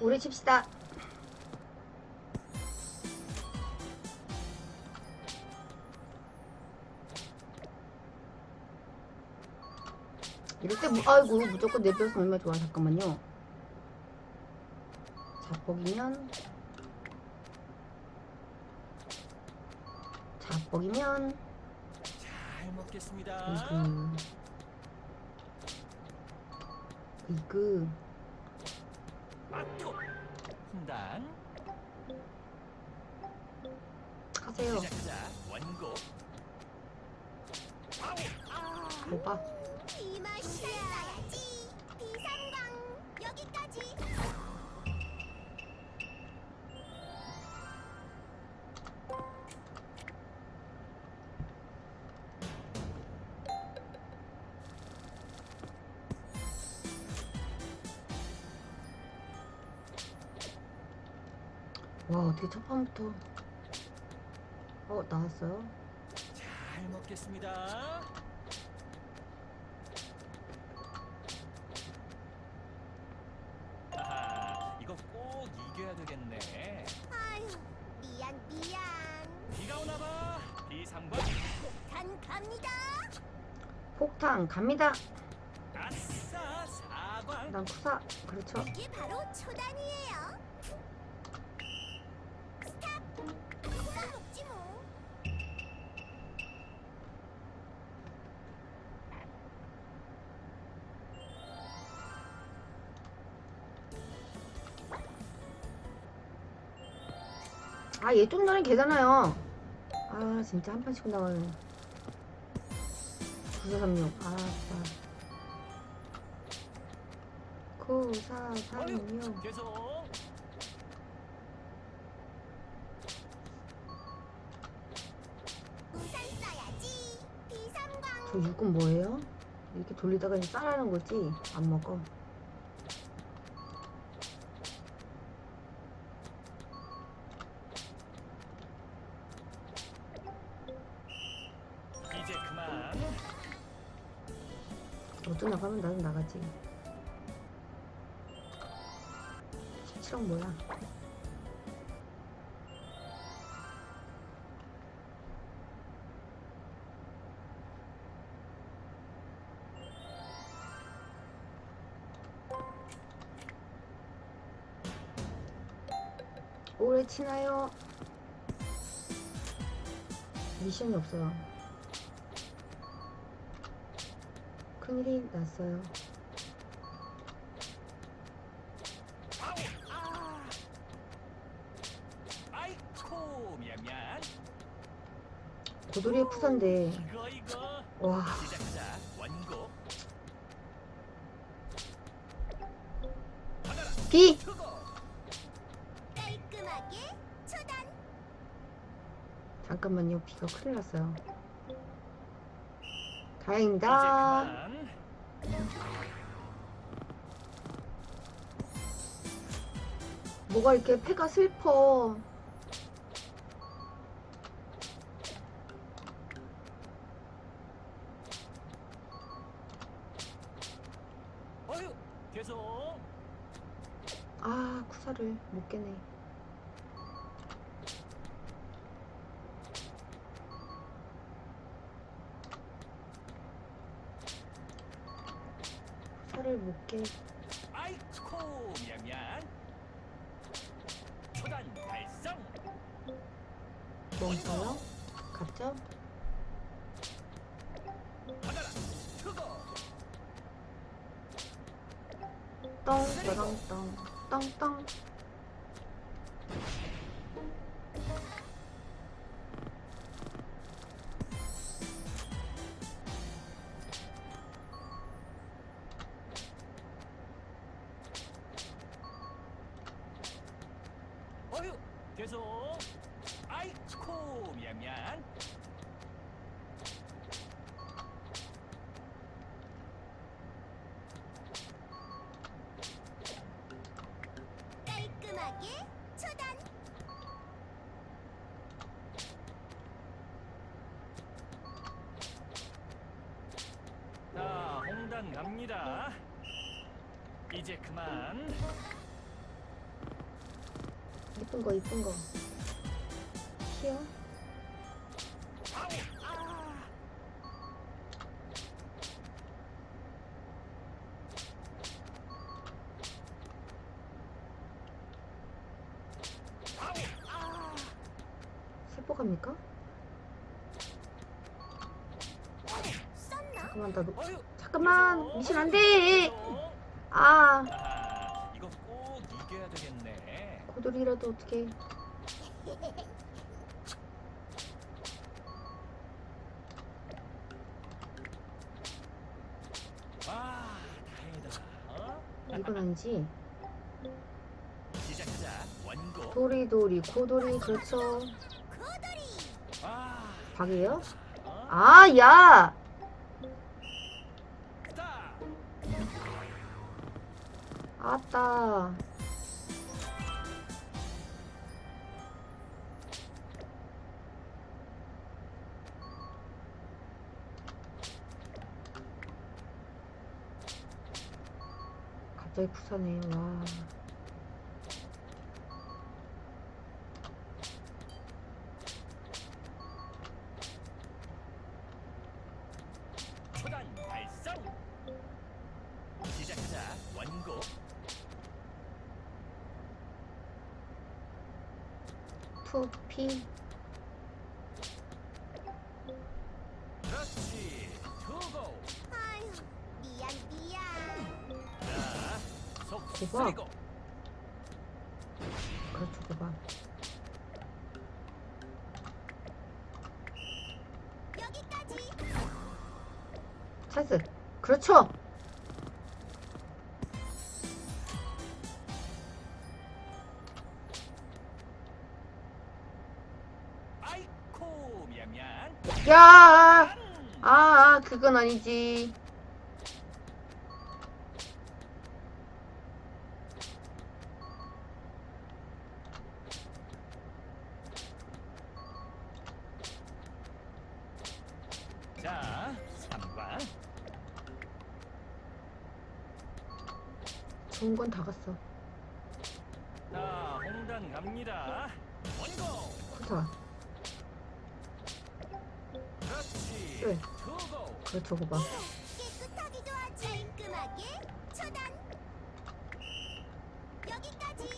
오래 칩시다. 이럴 때, 뭐, 아이고, 무조건 내비어서 얼마나 좋아. 잠깐만요. 자뻑이면, 자뻑이면, 잘 먹겠습니다. 이그, 이그, 맛도 분당. 하세요. 시작하자. 원고. 아우 아 뭐가? 이 맛이 있어야지. 비상강 여기까지 와, 어떻게 첫 판부터. 어, 나왔어요? 잘 먹겠습니다. 아하, 이거 꼭 이겨야 되겠네. 아유 미안 미안 비가 오나 봐. 비상관 간 갑니다 폭탄, 갑니다. 아싸 사관. 난 쿠사. 그렇죠. 이게 바로 초단이에요 아, 얘 좀 전에 계잖아요. 아, 진짜 한 판씩 나가네. 9436. 아, 진짜. 9436. 계속 우산 써야지 비상광 저 육은 뭐예요? 이렇게 돌리다가 이제 싸라는 거지? 안 먹어. 나도 나가지. 17억 뭐야? 오래 치나요? 미션이 없어요. 큰일이 났어요. 이거 이거. 와. 비! 깔끔하게 초단 잠깐만요 비가 큰일 났어요 다행이다. 뭐가 이렇게 패가 슬퍼 어휴 계속. 아 쿠사를 못 깨네 못깨 아이코 미안 미안. 초단 달성. 뭐 있어요? 갔죠? 받아라. 투고. 똥 떠렁똥 똥 똥 갑니다. 이제 그만. 이쁜 거 이쁜 거 키워 아우 아 아우 아 세포 갑니까? 썼나? 잠깐만 나 놓... 잠깐만 미션 안돼. 아 아하, 이거 꼭 이겨야 되겠네. 고돌이라도 어떻게 와, 다행이다. 어? 이건 아니지 시작하자. 원고. 도리도리 고돌이 그렇죠 고돌이 와, 박이에요? 어? 아야 아따. 갑자기 부산해 와 그렇지. 투고. 아휴 미안 미안 자, 속 대박. 쓰리고. 그렇죠 그봐 여기까지 찬스 그렇죠 아이코. 야 그건 아니지. 자, 3번. 좋은 건 다 갔어. 자, 홍단 갑니다. 원고. 코타. 그렇지. 네. 투 초단. 여기까지.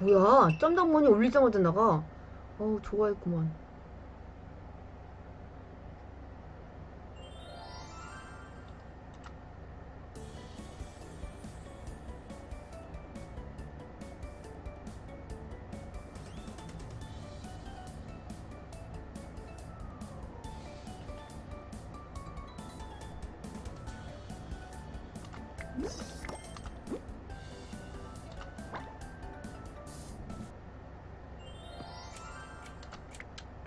뭐야, 점당머니 올리자마자 나가. 어우, 좋아했구만.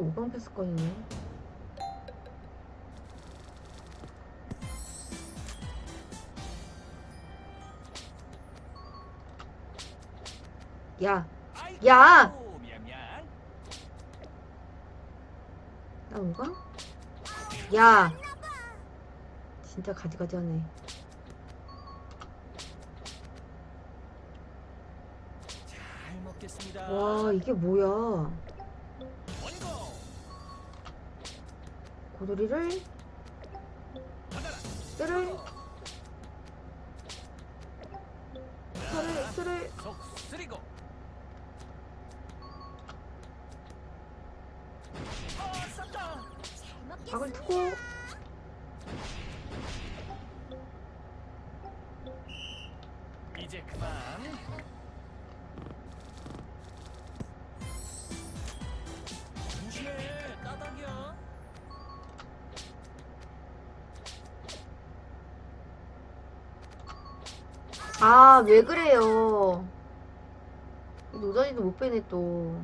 또 오강 패스 거이네. 야, 야! 미안 미안. 나 오강? 야, 진짜 가지가지 하네. 잘 먹겠습니다. 와, 이게 뭐야. 쇠를, 자, 쇠를. 속 쓰리고. 박을 트고. 이제 그만. 아, 왜 그래요. 이 노자리도 못 빼네, 또.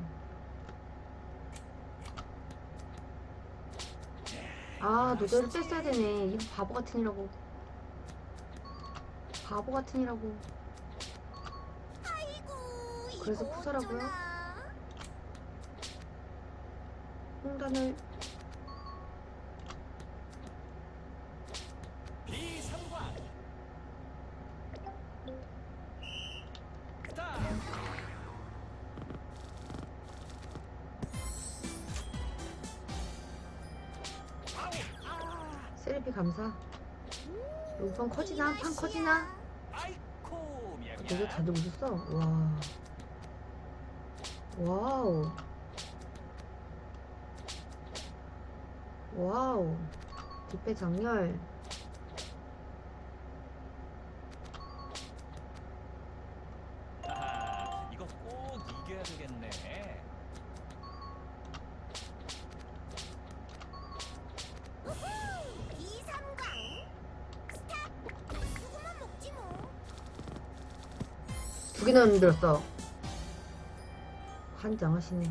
아, 노자리 뺐어야 되네. 이거 바보 같은 이라고. 바보 같은 이라고. 그래서 푸서라고요? 어쩌나. 홍단을 감사. 이번 커지나? 판 커지나? 미안. 다들 웃었어? 와. 와우. 와우. 뒷배 장렬. 개나 흔들었어. 환장하시네.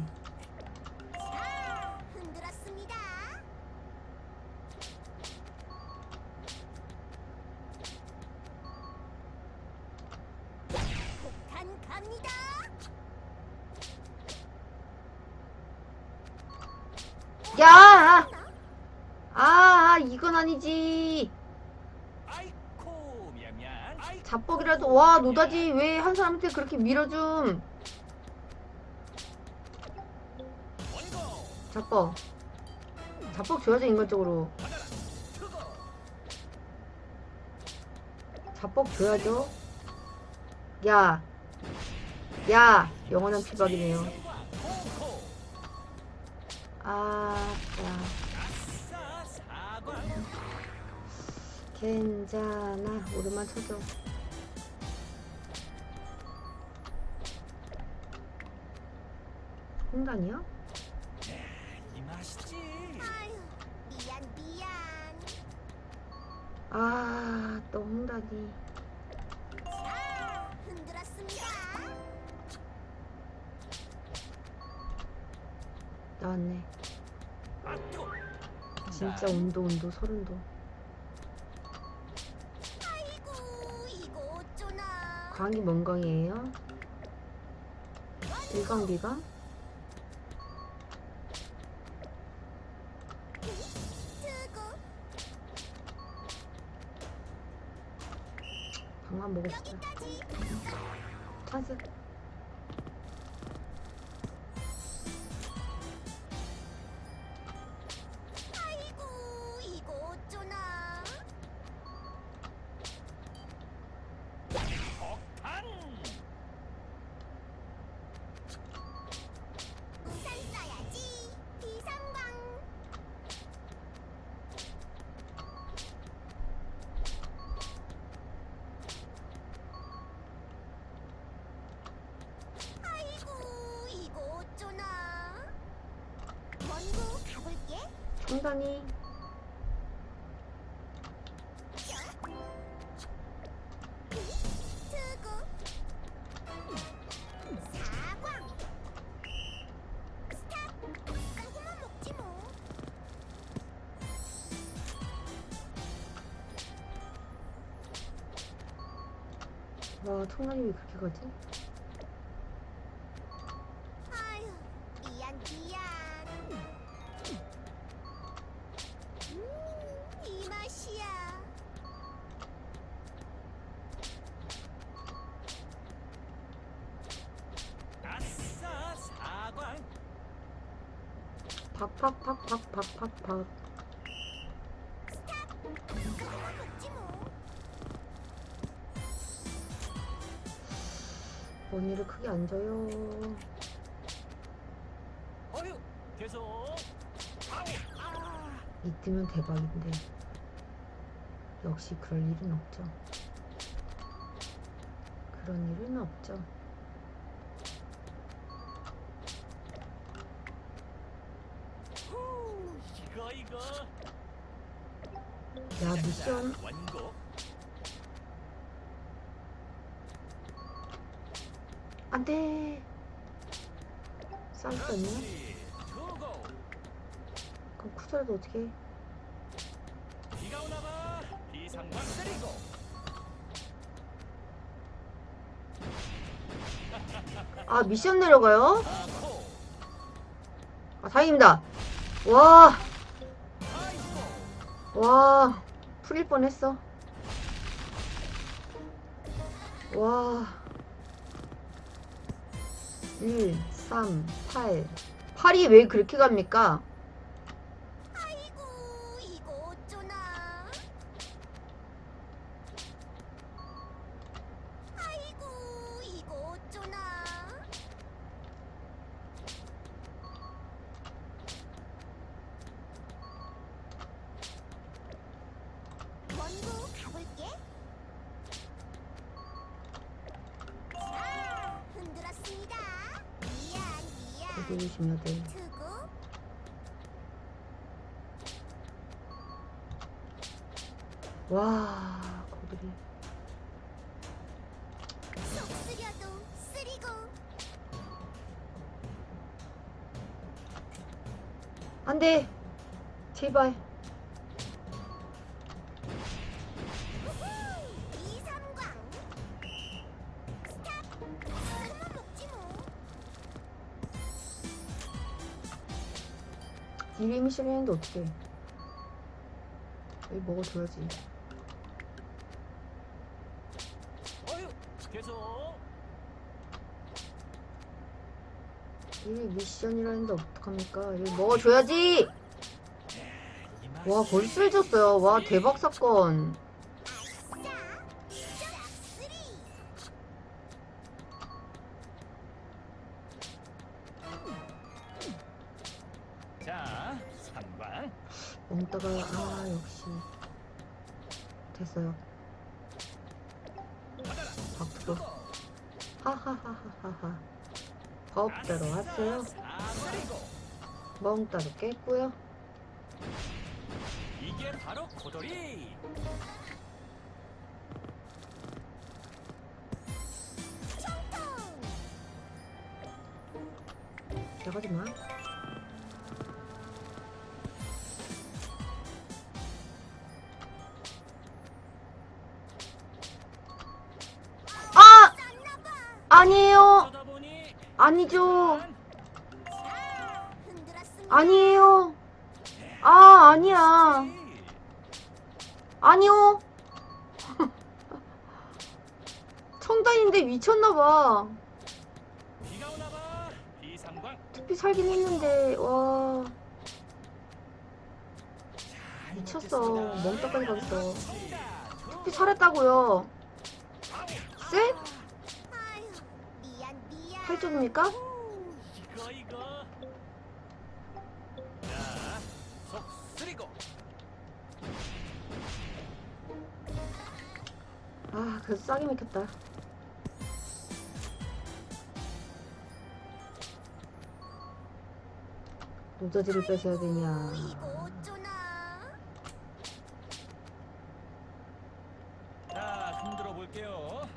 노다지 왜 한 사람한테 그렇게 밀어줌. 자뻑. 자뻑 줘야죠, 인간적으로. 자뻑 줘야죠. 야. 야. 영원한 피박이네요. 아, 야. 괜찮아. 오르만 쳐줘. 홍단이요? 이 맛이지. 아유 미안 미안 아, 또 홍단이. 자 흔들었습니다 나왔네. 진짜 운도, 운도, 소름도. 아이고 이거 어쩌나 광이 뭔 광이에요? 일광비가? 방만 보고 싶다. 여기 와, 왜 그렇게 가지? 안 줘요. 어휴 계속. 아우. 아. 이뜨면 대박인데. 역시 그럴 일은 없죠. 그런 일은 없죠. 후, 이거 이거. 야, 미션. 원고. 안 돼. 그렇지. 투고. 그럼 쿠사라도 어떻게 해? 아, 미션 내려가요? 아, 다행입니다. 와. 와, 풀릴 뻔 했어. 와. 1, 3, 8. 8이 왜 그렇게 갑니까? 와 거들이. 안돼. 제발. 이름이 싫는데 어떻게 해? 여기 먹어줘야지. 일위 미션이라는데 어떡합니까? 여기 먹어줘야지! 이 와. 벌써 줬어요. 와, 대박 사건. 아싸 짝쓰리 자, 3방. 먹다가, 아, 역시. 됐어요. 박수. 하하하하하하. 법대로 왔어요. 그리고 멍 따로 깼고요. 이게 바로 고돌이. 나가지 마. 아니죠! 아니에요! 아, 아니야. 아니요! 청단인데 미쳤나봐. 특히 살긴 했는데, 와. 잘 미쳤어. 멍떡까지 가겠어. 특히 살았다고요. 쎄? 줄입니까? 이거 이거. 자, 속 쓰리고. 아, 그래서 싸게 맥혔다. 노자지를 뺏어야 되냐. 자, 흔들어 볼게요.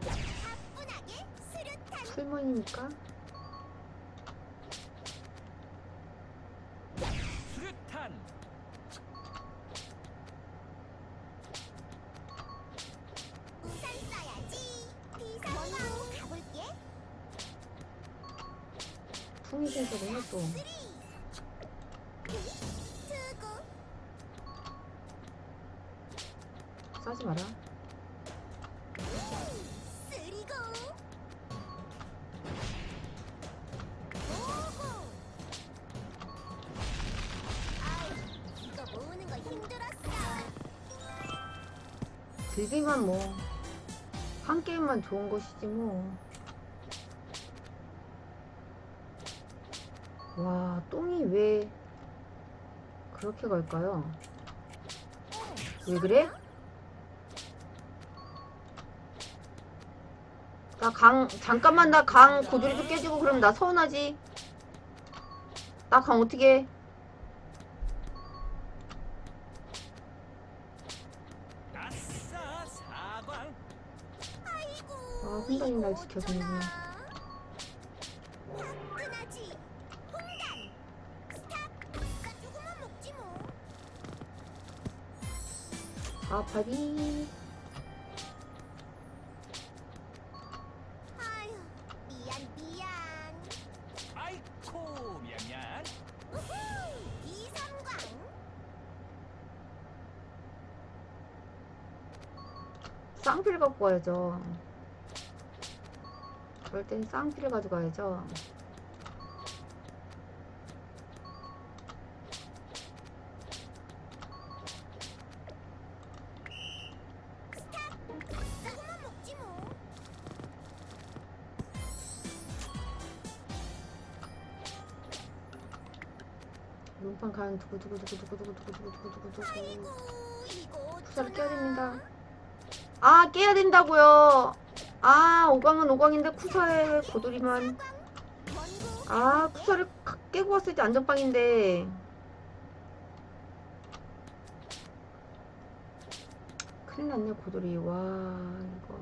가뿐하게 수류탄 풀문입니까? 수류탄. 우산 써야지 비상광 가볼게 풍이 생겨보네 또. 싸지 마라. 들기만 뭐. 한 게임만 좋은 것이지 뭐. 와, 똥이 왜 그렇게 갈까요? 왜 그래? 나 강, 잠깐만 나 강 고조리도 깨지고 그럼 나 서운하지? 나 강 어떻게 해? 선생님 지켜주는구나 아파리 쌍필 갖고 와야죠. 그럴 땐 쌍필을 가져가야죠. 눈판 가는 두구두구두구두구두구두구두구두구두구. 어쩌나. 깨야 됩니다. 아, 깨야 된다고요. 아, 오광은 오광인데 쿠사에 고돌이만. 먼아 쿠사를 가- 깨고 왔을 때 안전빵인데. 큰일 났네 고돌이. 와 이거.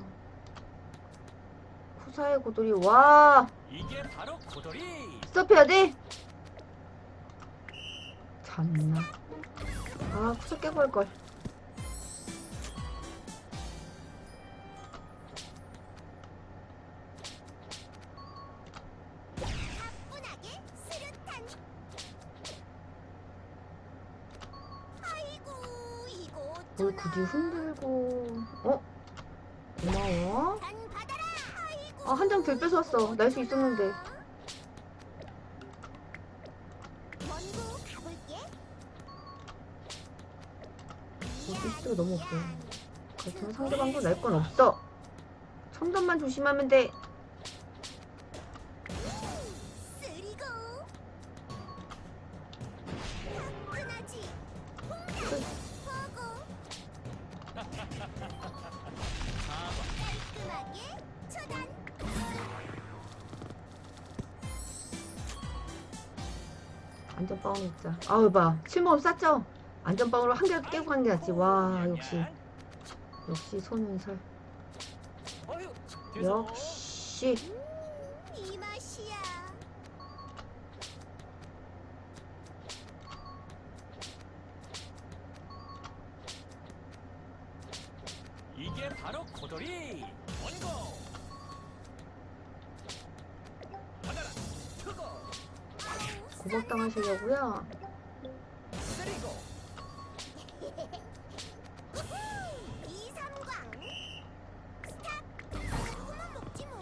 쿠사의 고돌이. 와! 이게 바로 고돌이. 스톱해야 돼? 참나. 아 쿠사 깨고 할걸 뭘 굳이 흔들고 어? 고마워. 아 한 장 덜 뺏어왔어 날 수 있었는데 가볼게. 어시스트가 너무 없어 그렇지만 상대방도 날 건 없어 청단만 조심하면 돼 먹자 아우 봐. 실먹음 쌌죠? 안전빵으로 한 개 깨고 간 게 낫지 와 역시. 역시 손은설. 역시 고박당하시려고요? 먹지 뭐.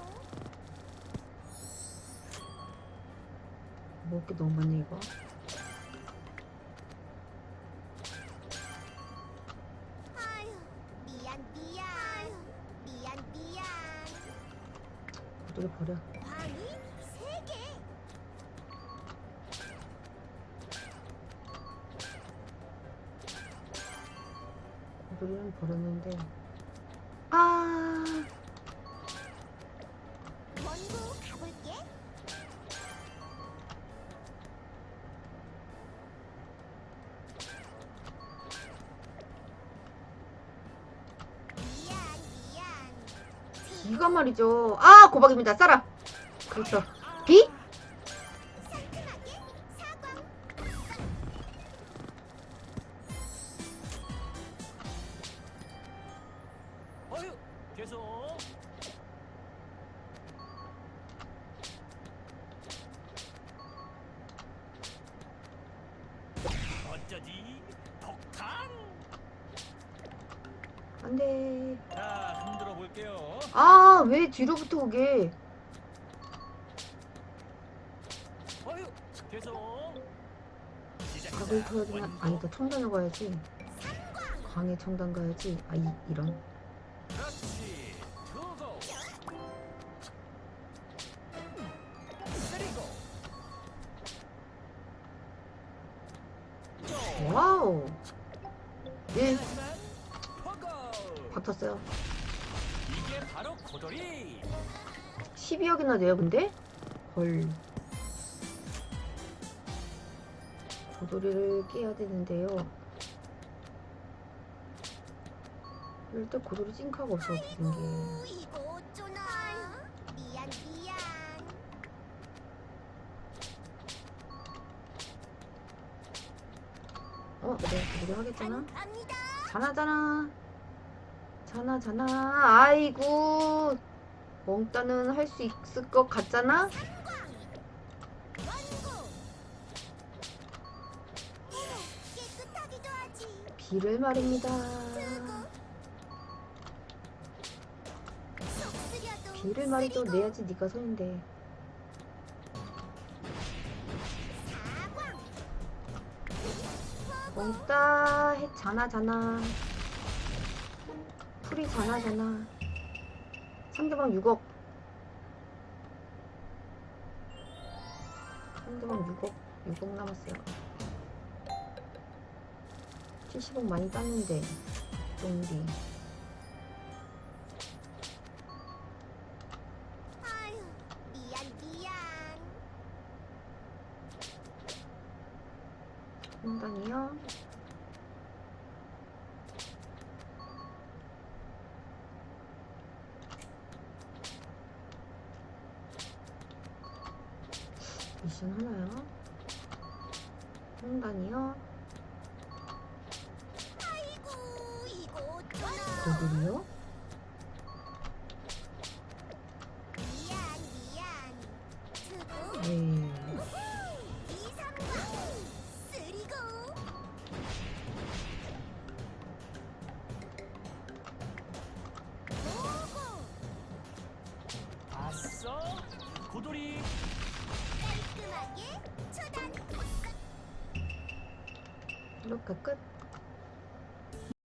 게 너무 많네 이거 이가 말이죠. 아 고박입니다. 싸라. 그렇죠 가야지 광해 청단 가야지 아 이, 이런. 와우 예 하지만 포고. 박혔어요 이게 바로 고돌이. 12억이나 돼요 근데? 헐 고돌이를 깨야 되는데요 때 고돌이 찡카가 없어 된 게. 어쩌나. 미안 하겠잖아? 자나자나 자나 자나 아이고 멍따는 할 수 있을 것 같잖아? 비를 말입니다 비를 말이죠 쓰리고. 내야지 손인데 사광. 멍따 해 자나 자나 풀이 자나 자나 상대방 6억 상대방 6억 6억 남았어요 70억 많이 땄는데 똥디 공단이요. 미션 하나요? 공단이요. 아이고 이거 어쩌나. 누구요?